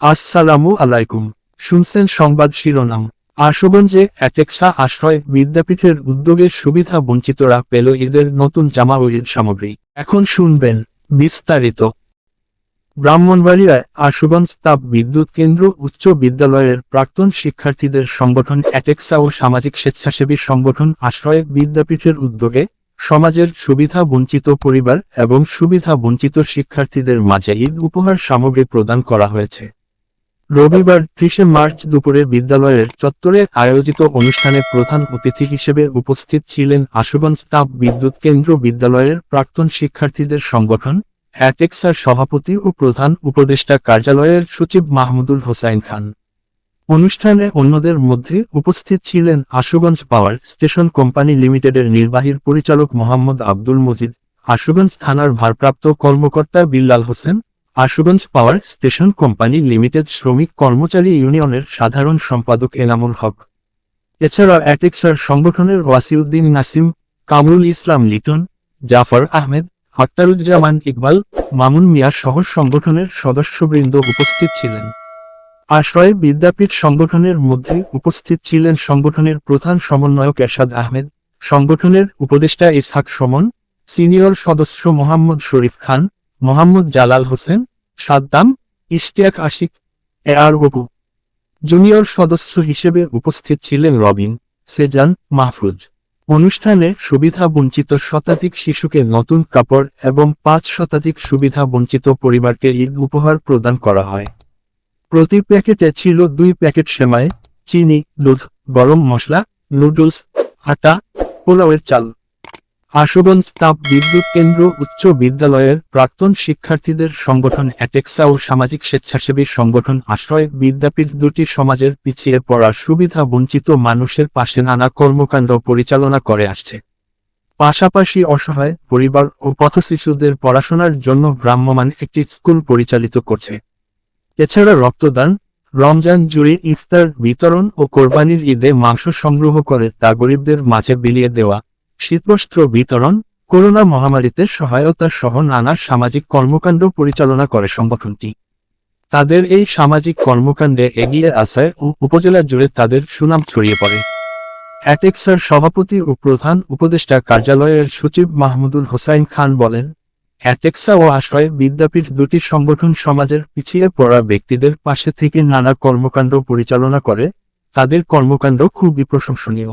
আসসালামু আলাইকুম। শুনছেন সংবাদ শিরোনাম। আশুগঞ্জে অ্যাটেক্সা আশ্রয় বিদ্যাপীঠের উদ্যোগে সুবিধা বঞ্চিতরা পেল ঈদের নতুন জামা ও ঈদ সামগ্রী। এখন শুনবেন বিস্তারিত। ব্রাহ্মণবাড়িয়ায় আশুগঞ্জ তাপ বিদ্যুৎ কেন্দ্র উচ্চ বিদ্যালয়ের প্রাক্তন শিক্ষার্থীদের সংগঠন অ্যাটেক্সা ও সামাজিক স্বেচ্ছাসেবী সংগঠন আশ্রয় বিদ্যাপীঠের উদ্যোগে সমাজের সুবিধা বঞ্চিত পরিবার এবং সুবিধা বঞ্চিত শিক্ষার্থীদের মাঝে ঈদ উপহার সামগ্রী প্রদান করা হয়েছে। রবিবার ত্রিশে মার্চ দুপুরে বিদ্যালয়ের চত্বরে আয়োজিত অনুষ্ঠানে প্রধান অতিথি হিসেবে উপস্থিত ছিলেন আশুগঞ্জ তাপ বিদ্যুৎ কেন্দ্র বিদ্যালয়ের প্রাক্তন শিক্ষার্থীদের সংগঠন, অ্যাটেক্সার সভাপতি ও প্রধান উপদেষ্টা কার্যালয়ের সচিব মাহমুদুল হোসাইন খান। অনুষ্ঠানে অন্যদের মধ্যে উপস্থিত ছিলেন আশুগঞ্জ পাওয়ার স্টেশন কোম্পানি লিমিটেডের নির্বাহীর পরিচালক মোহাম্মদ আব্দুল মজিদ, আশুগঞ্জ থানার ভারপ্রাপ্ত কর্মকর্তা Billal Hossain Ashuganj power station company limited শ্রমিক কর্মচারী ইউনিয়নের সাধারণ সম্পাদক এনামুল হক। এছাড়া অ্যাটেক্সার সংগঠনের ওয়াসিউদ্দিন নাসিম, কামরুল ইসলাম লিটন, জাফর আহমেদ হত্তারুজ্জামান ইকবাল, মামুন মিয়া সহ সংগঠনের সদস্যবৃন্দ উপস্থিত ছিলেন। আশ্রয় বিদ্যাপীঠ সংগঠনের মধ্যে উপস্থিত ছিলেন সংগঠনের প্রধান সমন্বয়ক এরশাদ আহমেদ, সংগঠনের উপদেষ্টা ইসহাক সমন, সিনিয়র সদস্য মোহাম্মদ শরীফ খান মোহাম্মদ জালাল হোসেন, সাদ্দাম, ইশতিয়াক আশিক, এ আর জুনিয়র সদস্য হিসেবে উপস্থিত ছিলেন রবিন, সেজান, মাহফুজ। অনুষ্ঠানে সুবিধা বঞ্চিত শতাধিক শিশুকে নতুন কাপড় এবং পাঁচ শতাধিক সুবিধা বঞ্চিত পরিবারকে ঈদ উপহার প্রদান করা হয়। প্রতি প্যাকেটে ছিল দুই প্যাকেট সেমাই, চিনি, দুধ, গরম মশলা, নুডলস, আটা, পোলাওয়ের চাল। আশুগঞ্জ তাপ বিদ্যুৎ কেন্দ্র উচ্চ বিদ্যালয়ের প্রাক্তন শিক্ষার্থীদের সংগঠন অ্যাটেক্সা ও সামাজিক স্বেচ্ছাসেবী সংগঠন আশ্রয় বিদ্যাপীঠ দুটি সমাজের পিছিয়ে পড়া সুবিধা বঞ্চিত মানুষের পাশে নানা কর্মকাণ্ড পরিচালনা করে আসছে। পাশাপাশি অসহায় পরিবার ও পথশিশুদের পড়াশোনার জন্য ভ্রাম্যমাণ একটি স্কুল পরিচালিত করছে। এছাড়া রক্তদান, রমজান জুড়ে ইফতার, বিতরণ ও কোরবানির ঈদে মাংস সংগ্রহ করে তা গরিবদের মাঝে বিলিয়ে দেওয়া শীতবস্ত্র বিতরণ, করোনা মহামারীতে সহায়তা সহ নানা সামাজিক কর্মকাণ্ড পরিচালনা করে সংগঠনটি। তাদের এই সামাজিক কর্মকাণ্ডে এগিয়ে আসায় উপজেলা জুড়ে তাদের সুনাম ছড়িয়ে পড়ে। অ্যাটেক্সার সভাপতি ও প্রধান উপদেষ্টা কার্যালয়ের সচিব মাহমুদুল হোসাইন খান বলেন, অ্যাটেক্সা ও আশ্রয় বিদ্যাপীঠ দুটি সংগঠন সমাজের পিছিয়ে পড়া ব্যক্তিদের পাশে থেকে নানা কর্মকাণ্ড পরিচালনা করে, তাদের কর্মকাণ্ড খুবই প্রশংসনীয়।